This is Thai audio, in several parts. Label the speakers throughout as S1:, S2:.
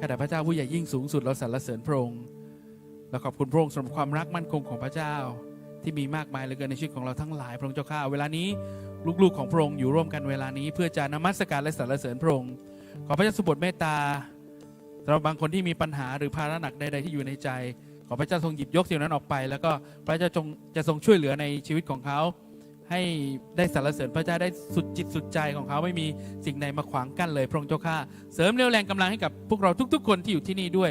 S1: ข้าแต่พระเจ้าผู้ใหญ่ยิ่งสูงสุดเราสรรเสริญพระองค์และขอบคุณพระองค์สำหรับความรักมั่นคงของพระเจ้า ที่มีมากมายเหลือเกินในชีวิตของเราทั้งหลาย พระองค์เจ้าข้าเวลานี้ลูกๆของพระองค์อยู่ร่วมกันเวลานี้ เพื่อจะนมัสการและสรรเสริญพระองค์ขอพระเจ้าสุบทเมตตาสำหรับบางคนที่มีปัญหาหรือภาระหนักใดๆที่อยู่ในใจ ขอพระเจ้าทรงหยิบยกสิ่งนั้นออกไป แล้วก็พระเจ้าจงจะทรงช่วยเหลือในชีวิตของเขา ให้ได้สรรเสริญพระเจ้าได้สุดจิตสุดใจของเขาไม่มีสิ่งใดมาขวางกั้นเลย พระองค์เจ้าข้าเสริมเรี่ยวแรงกำลังให้กับพวกเราทุก ๆ คนที่อยู่ที่นี่ด้วย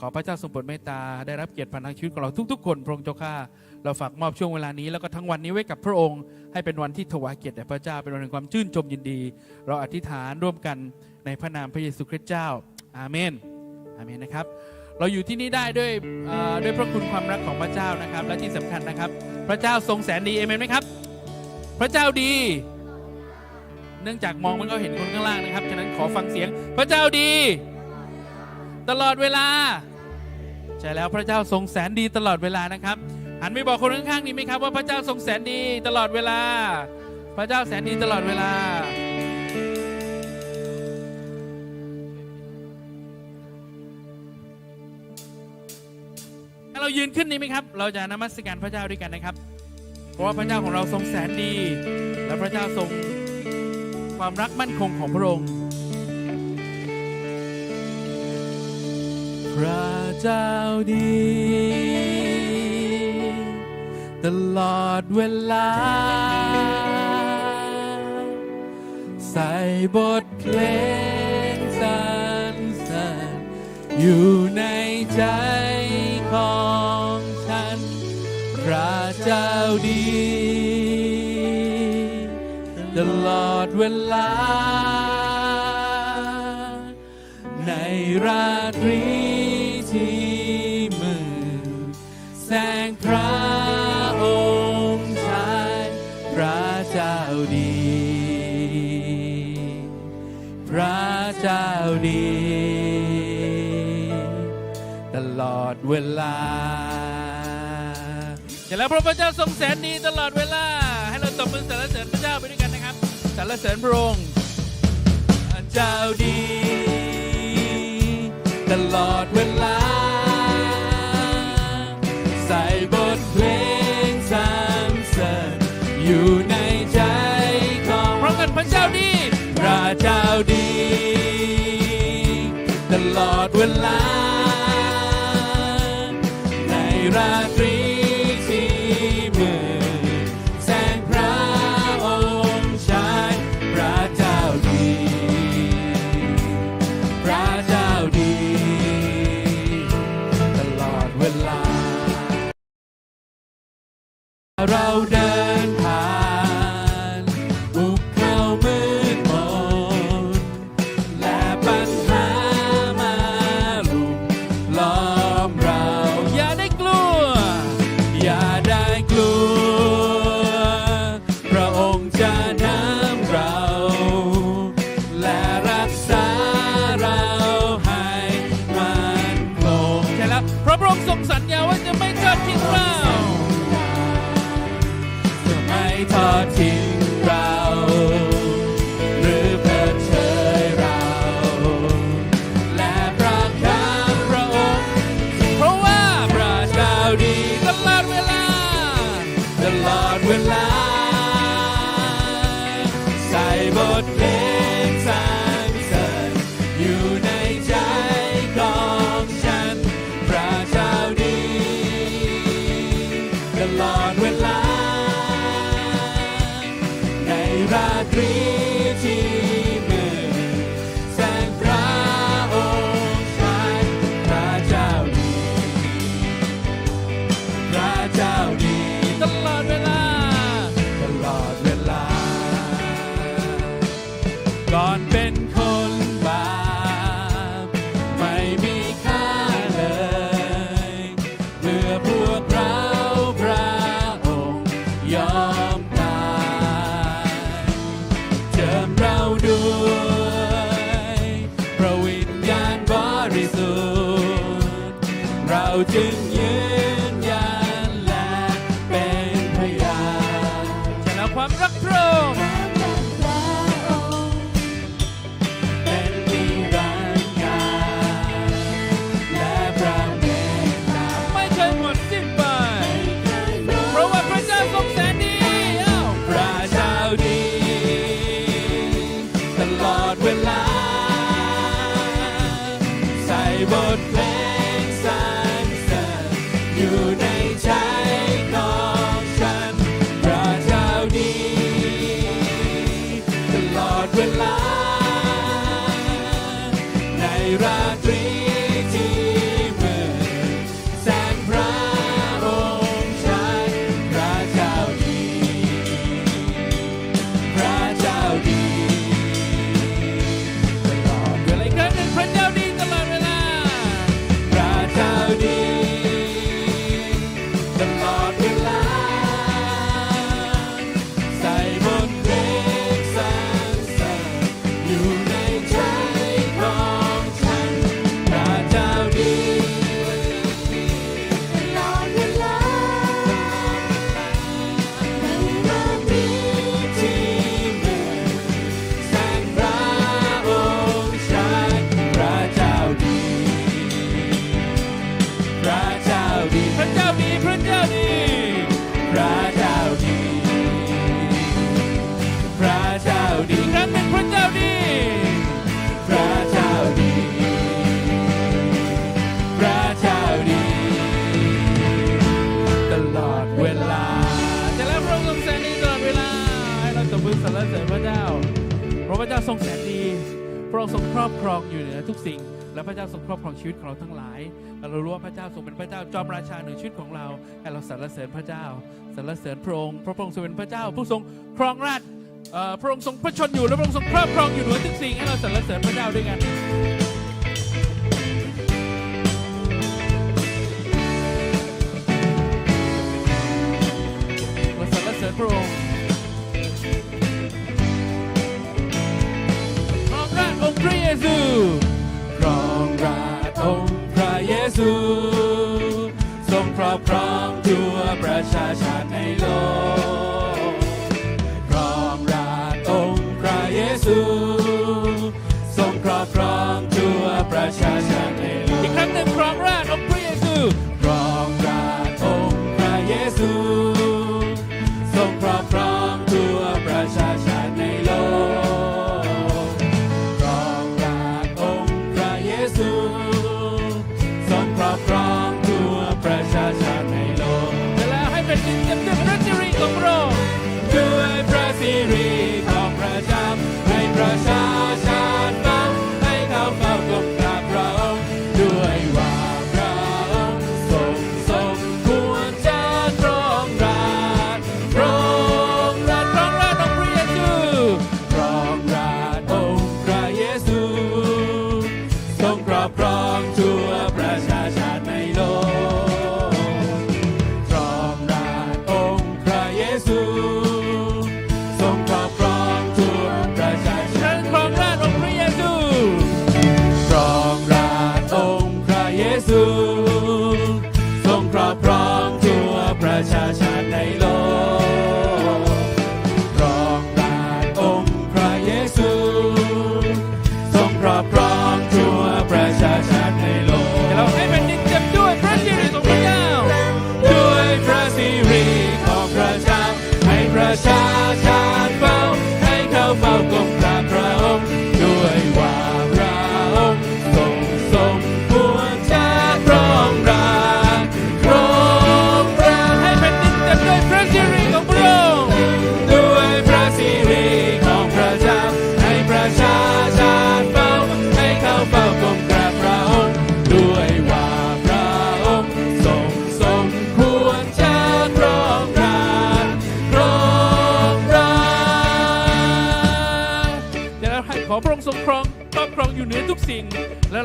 S1: ขอพระเจ้าทรงโปรดเมตตาได้รับเกียรติผ่านทางชีวิตของเราทุก ๆ คน พระองค์เจ้าข้าเราฝากมอบช่วงเวลานี้แล้วก็ทั้งวันนี้ไว้กับพระองค์ ให้เป็นวันที่ถวายเกียรติแด่พระเจ้าเป็นวันแห่งความชื่นชมยินดี เราอธิษฐานร่วมกันในพระนามพระเยซูคริสต์เจ้า อาเมน อาเมนนะครับ เราอยู่ที่นี่ได้ด้วยด้วยพระคุณความรักของพระเจ้านะครับ และที่สำคัญนะครับ พระเจ้าทรงแสนดีเอเมนไหมครับ พระเจ้าดี เนื่องจากมองมันก็เห็นคนข้างล่างนะครับ ฉะนั้นขอฟังเสียง พระเจ้าดี ตลอดเวลา ใช่แล้วพระเจ้าทรงแสนดีตลอดเวลานะครับหันไปบอกคนข้างๆนี้ไหมครับว่าพระเจ้าทรงแสนดีตลอดเวลา พระเจ้าแสนดีตลอดเวลาถ้าเรายืนขึ้นนี้ไหมครับ เราจะนมัสการพระเจ้าด้วยกันนะครับ ราะว่าพระเจ้าของเราทรงแสนดี และพระเจ้าทรงความรักมั่นคงของพระองค์ พระเจ้าดี ตลอดเวลา ใส่บทเพลงสรรเสริญอยู่ในใจของ เจ้าดี ตลอดเวลา ในราตรีที่มืดแสงพระองค์ชายพระเจ้าดี พระเจ้าดี ตลอดเวลา เสร็จแล้วพระเจ้าทรงแสนดีตลอดเวลา ให้เราตบมือสรรเสริญพระเจ้าไปด้วยกันนะครับสรรเสริญพระองค์เจ้าดี ตลอดเวลา ใส่บทเพลงสรรเสริญอยู่ในใจของพร้อมกันพระเจ้าดีพระเจ้าดี ตลอดเวลา ในราตรี พระพระองค์ทรงสัญญา ก่ พระเจ้าทรงเป็นพระเจ้าจอ
S2: มรา
S1: ชาเหนือชีวิตของเราให้เราสรรเสริญพระเจ้าสรรเสริญพระองค์พระองค์ทรงเป็นพระเจ้า ผู้ทรงครองราชพระองค์ทรงพระชนอยู่และพระองค์ทรงครอบครองอยู่เหนือทุกสิ่งให้เราสรรเสริญพระเจ้าด้วยกัน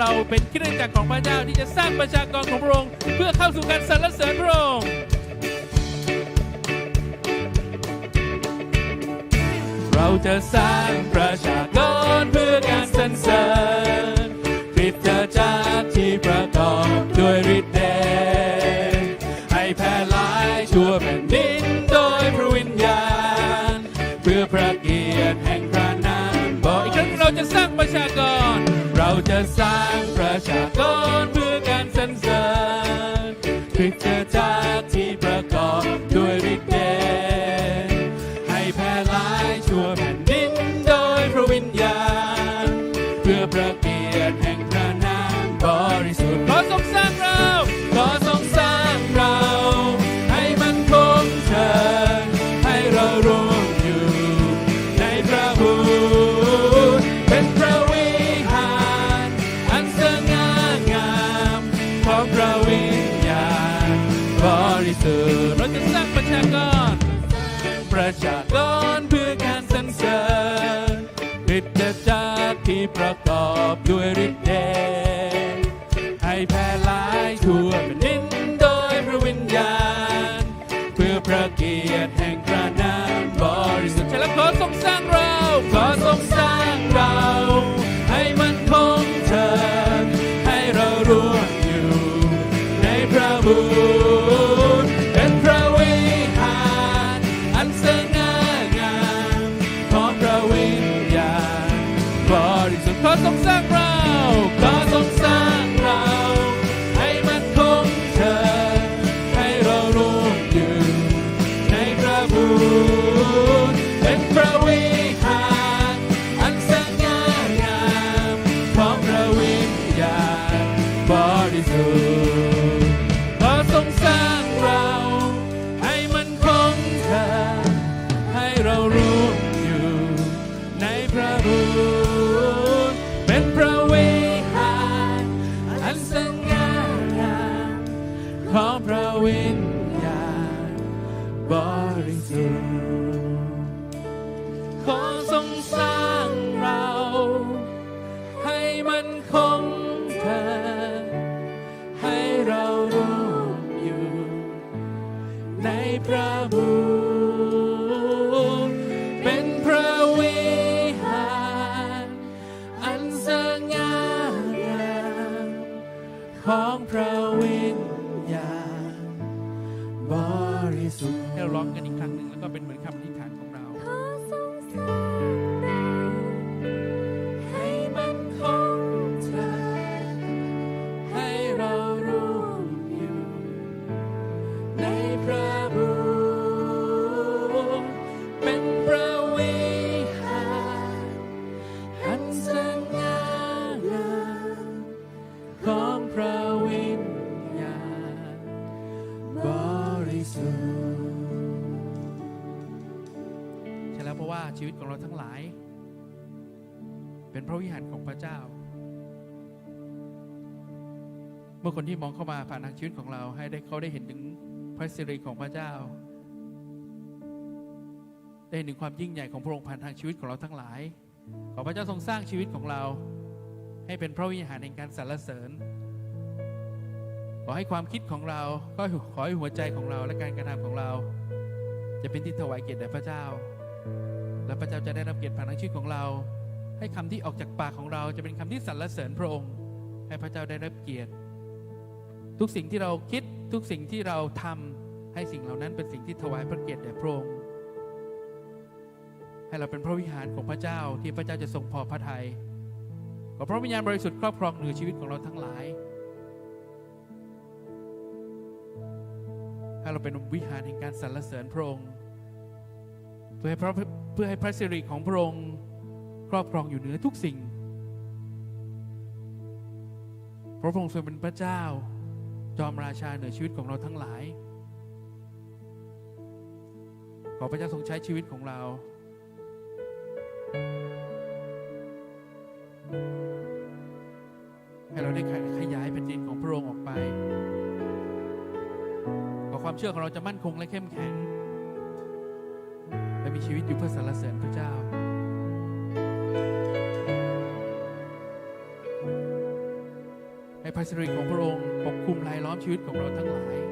S1: เราเป็
S2: นเครื่องจักร
S1: ของพระเจ้า
S2: ที่จะ
S1: สร้า
S2: ง
S1: ประชากรของพระองค์เพื่อเข้าสู่การสรรเสริญพระองค์
S2: เราจะสร้างประชา เรา
S1: จะสร้างประชากร
S2: ประชากรเพื่อการสรรเสริญฤทธ
S1: จักรที่ประกอบด้วยฤทธิ์เดช ริ ให้เราร้องกันอีกครั้งหนึ่งแล้วก็เป็นเหมือนคำอธิษฐานของเรา มื่อคนที่มองเข้ามาผ่านทางชีวิตของเรา ให้ได้เขาได้เห็นถึงพระสิริของพระเจ้า ได้เห็นถึงความยิ่งใหญ่ของพระองค์ผ่านทางชีวิตของเราทั้งหลาย ขอพระเจ้าทรงสร้างชีวิตของเรา ให้เป็นพระวิหารแห่งการสรรเสริญ ขอให้ความคิดของเราก็ขอให้หัวใจของเราและการกระทำของเรา จะเป็นที่ถวายเกียรติแด่พระเจ้า และพระเจ้าจะได้รับเกียรติผ่านทางชีวิตของเรา ให้คำที่ออกจากปากของเราจะเป็นคำที่สรรเสริญพระองค์ ให้พระเจ้าได้รับเกียรติ ทุกสิ่งที่เราคิดทุกสิ่งที่เราทำให้สิ่งเหล่านั้นเป็นสิ่งที่ถวายพระเกียรติแด่พระองค์ให้เราเป็นพระวิหารของพระเจ้าที่พระเจ้าจะทรงพอพระทยัยขอพระวิญญาณบริสุทธิ์ครอบครองเหนือชีวิตของเราทั้งหลาย ให้เราเป็นวิหารแห่งการสรรเสริญพระองค์เพื่อให้พระเพื่อให้พระสิริของพระองค์ครอบครองอยู่เหนือทุกสิ่ง พระองค์ทรงเป็นพระเจ้า จอมราชาเหนือชีวิตของเราทั้งหลาย ขอพระเจ้าทรงใช้ชีวิตของเรา ให้เราได้ขยายแผ่นดินของพระองค์ออกไป ขอความเชื่อของเราจะมั่นคงและเข้มแข็ง และมีชีวิตอยู่เพื่อสรรเสริญพระเจ้า สิริของพระองค์ปกคลุมรายล้อมชีวิตของเราทั้งหลาย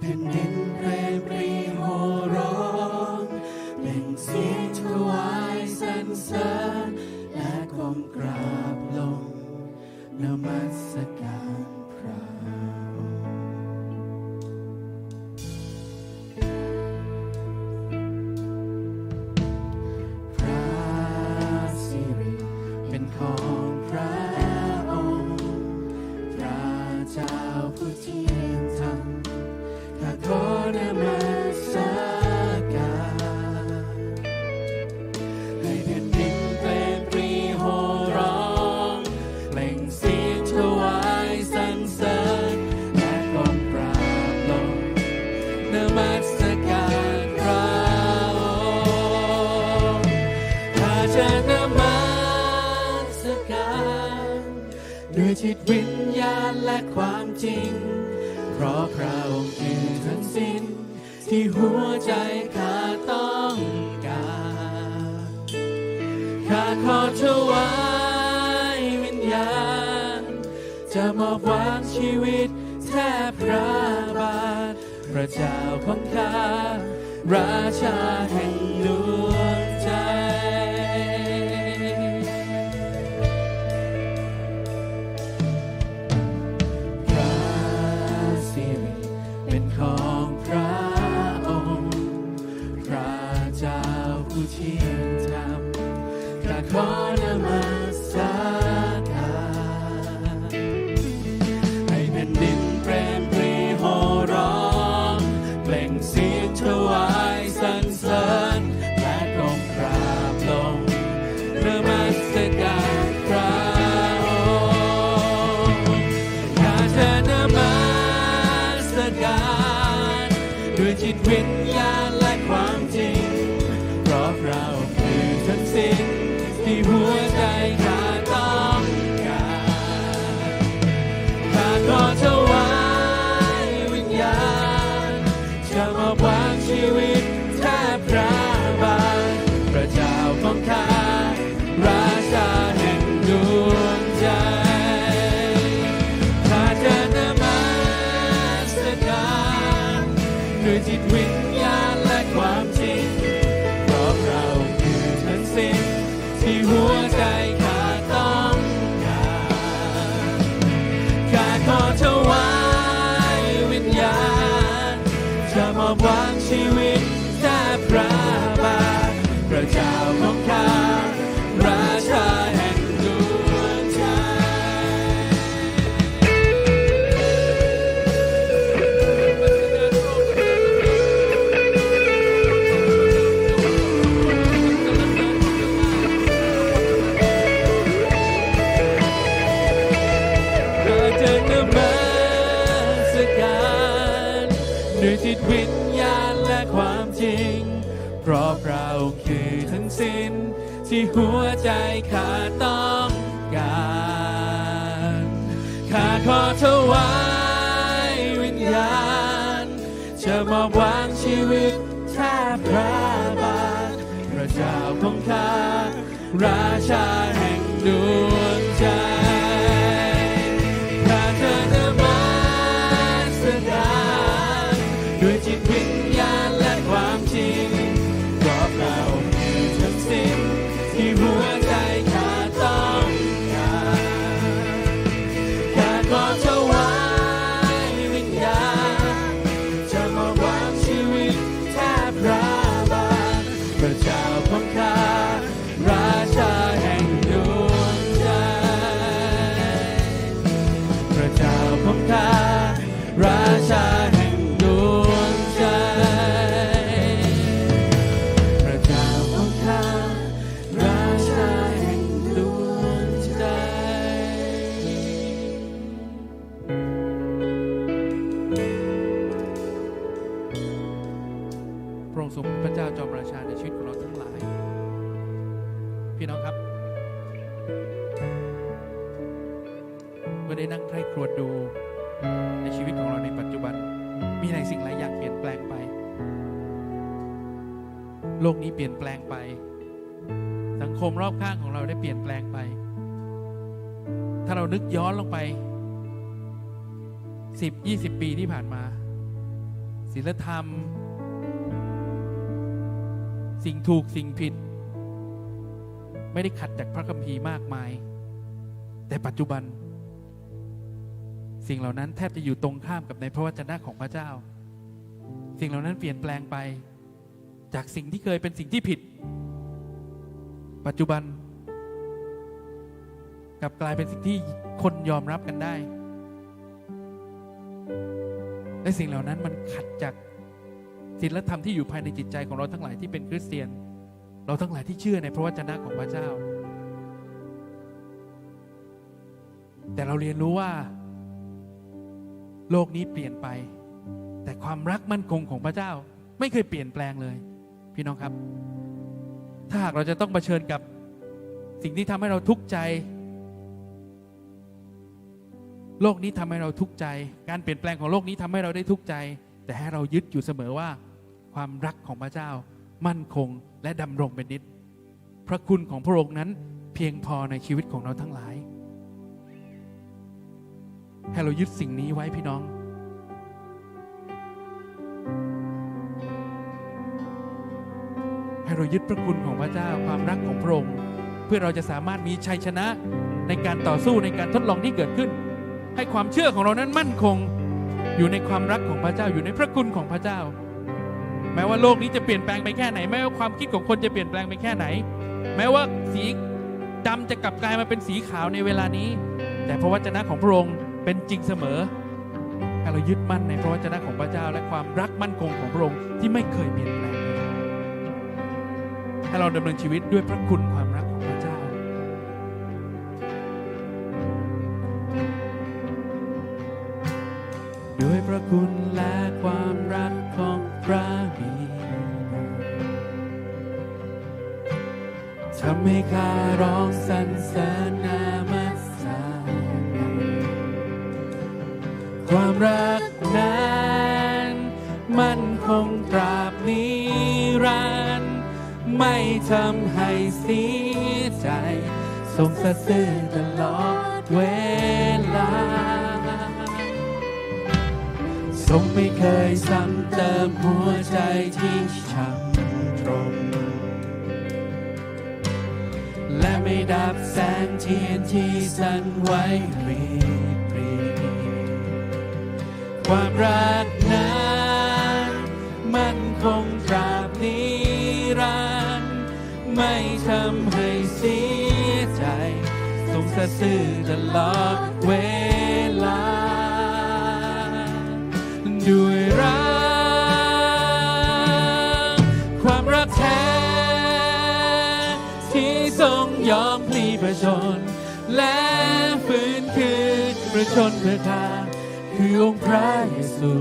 S2: ใวิญญาณและความจริง เพราะพระองค์คือทั้งสิ้น ที่หัวใจข้าต้องการข้าขอถวายวิญญาณ จะมอบวางชีวิตแทบพระบาท พระเจ้าของข้าราชาแห่งดวง สิ่งที่หัวใจขาดต้องการขาดขอถวายวิญญาณจะมอบวางชีวิต ที่หัวใจข้าต้องการข้าขอถวายวิญญาณจะมอบวางชีวิตแทบพระบาทพระเจ้าของข้าราชาแห่งดวงใจ
S1: ทรงเป็นพระเจ้าจอมราชาในชีวิตของเราทั้งหลาย พี่น้องครับเมื่อได้นั่งใคร่ครวญดูในชีวิตของเราในปัจจุบัน มีหลายสิ่งหลายอย่างเปลี่ยนแปลงไป โลกนี้เปลี่ยนแปลงไป สังคมรอบข้างของเราได้เปลี่ยนแปลงไป ถ้าเรานึกย้อนลงไป 10 20 ปีที่ผ่านมาศีลธรรม สิ่งถูกสิ่งผิด ไม่ได้ขัดจากพระคัมภีร์มากมาย แต่ปัจจุบัน สิ่งเหล่านั้นแทบจะอยู่ตรงข้ามกับในพระวจนะของพระเจ้า สิ่งเหล่านั้นเปลี่ยนแปลงไป จากสิ่งที่เคยเป็นสิ่งที่ผิด ปัจจุบันกลับกลายเป็นสิ่งที่คนยอมรับกันได้ และสิ่งเหล่านั้นมันขัดจาก ศีลธรรมที่อยู่ภายในจิตใจของเราทั้งหลายที่เป็นคริสเตียน เราทั้งหลายที่เชื่อในพระวจนะของพระเจ้า แต่เราเรียนรู้ว่า โลกนี้เปลี่ยนไป แต่ความรักมั่นคงของพระเจ้า ไม่เคยเปลี่ยนแปลงเลย พี่น้องครับ ถ้าหากเราจะต้องเผชิญกับสิ่งที่ทำให้เราทุกข์ใจ โลกนี้ทำให้เราทุกข์ใจ การเปลี่ยนแปลงของโลกนี้ทำให้เราได้ทุกข์ใจ แต่ให้เรายึดอยู่เสมอว่า ความรักของพระเจ้ามั่นคงและดำรงเป็นนิจพระคุณของพระองค์นั้นเพียงพอในชีวิตของเราทั้งหลาย ให้เรายึดสิ่งนี้ไว้พี่น้อง ให้เรายึดพระคุณของพระเจ้าความรักของพระองค์เพื่อเราจะสามารถมีชัยชนะในการต่อสู้ในการทดลองที่เกิดขึ้น ให้ความเชื่อของเรานั้นมั่นคง อยู่ในความรักของพระเจ้าอยู่ในพระคุณของพระเจ้า แม้ว่าโลกนี้จะเปลี่ยนแปลงไปแค่ไหน แม้ว่าความคิดของคนจะเปลี่ยนแปลงไปแค่ไหน แม้ว่าสีดำจะกลับกลายมาเป็นสีขาวในเวลานี้ แต่พระวจนะของพระองค์เป็นจริงเสมอให้เรายึดมั่นในพระวจนะของพระเจ้า และความรักมั่นคงของพระองค์ที่ไม่เคยเปลี่ยนแปลงให้เราดำเนินชีวิตด้วยพระคุณความรักของพระเจ้า
S2: ด้วยพระคุณ ให้ข้าร้องสรรเสริญนามัสการความรักนั้นมันคงตราบนิรันดร์ไม่ทำให้เสียใจทรงสัตย์ซื่อตลอดเวลา ทรงไม่เคยซ้ำเติมหัวใจที่ช้ำ ดับแสงเทียนที่สั่นไหวรีบรีความรักนั้นมันคงตราบนิรันดร์ไม่ทำให้เสียใจทรงสะซื่อตลอดเวลา ยอมพลีประชน และฟื้นคืนประชนเพื่อข้าคือองค์พระเยซู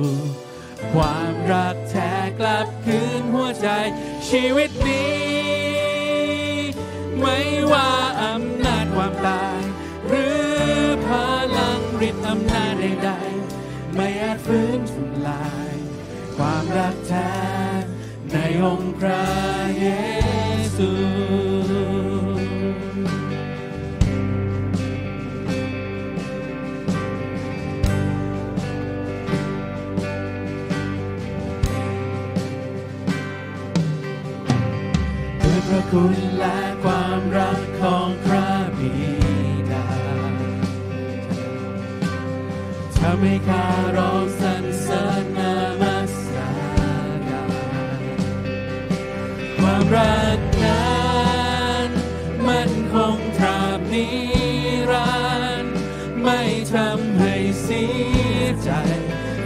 S2: ความรักแท้กลับคืนหัวใจชีวิตนี้ ไม่ว่าอำนาจความตาย หรือพลังฤทธิ์อำนาจใดๆไม่อาจฟื้นทำลาย ความรักแท้ในองค์พระเยซู พระคุณและความรักของพระบิดาทำให้ข้าร้องสรรเสริญนามัสการความรักนั้นมันคงตราบนิรันดร์ไม่ทำให้เสียใจ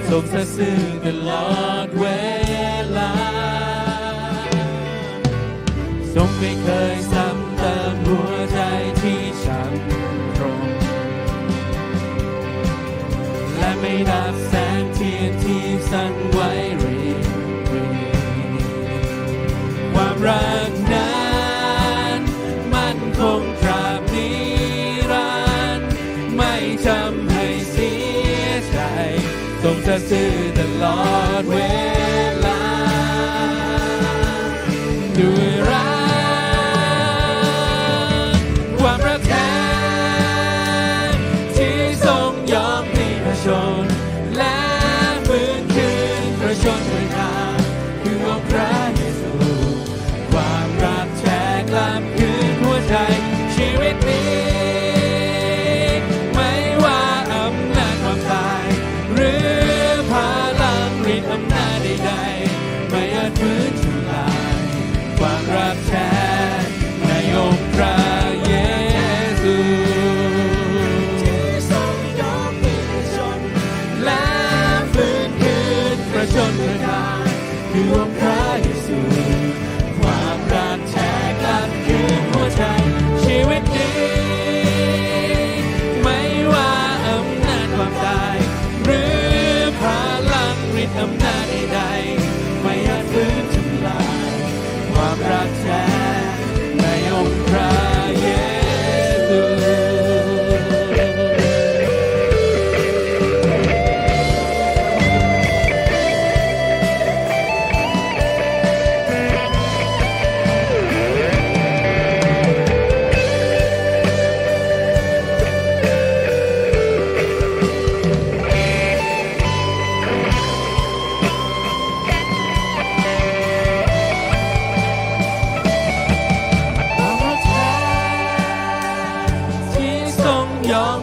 S2: ทรงซื่อตลอดเวลา ไม่เคยซ้ำเติมหัวใจที่ช้ำตรง และไม่ดับแสงเทียนที่สั่นไหวรีรีความรักนั้นมันคงตราบนิรันดร์ไม่ทำให้เสียใจทรงจะซื่อตลอดเวลาด้วย สู่ความรักแท้กลับคืนหัวใจ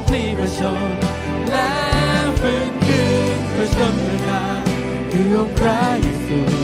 S2: พลีพระชนและฟื้นคืนพระชนม์ราคือองค์พระเยซู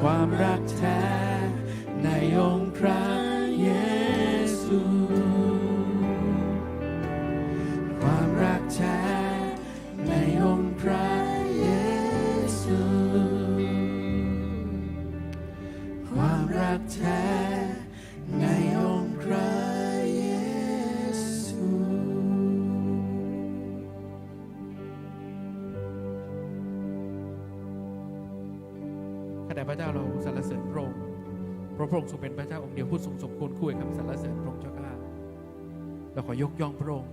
S2: ความรักแท้
S1: ค์ทรงเป็นพระเจ้าองค์เดียวผู้ทรงสมควรคู่กับคำสรรเสริญพระองค์เจ้าข้าเราขอยกย่องพระองค์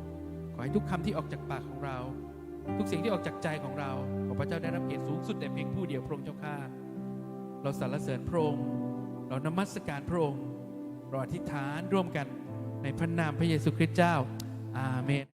S1: ขอให้ทุกคำที่ออกจากปากของเรา ทุกสิ่งที่ออกจากใจของเราขอพระเจ้าได้รับเกียรติสูงสุดแต่เพียงผู้เดียวพระองค์เจ้าข้าเราสรรเสริญพระองค์เรานมัสการพระองค์เราอธิษฐานร่วมกันในพระนามพระเยซูคริสต์เจ้าอาเมน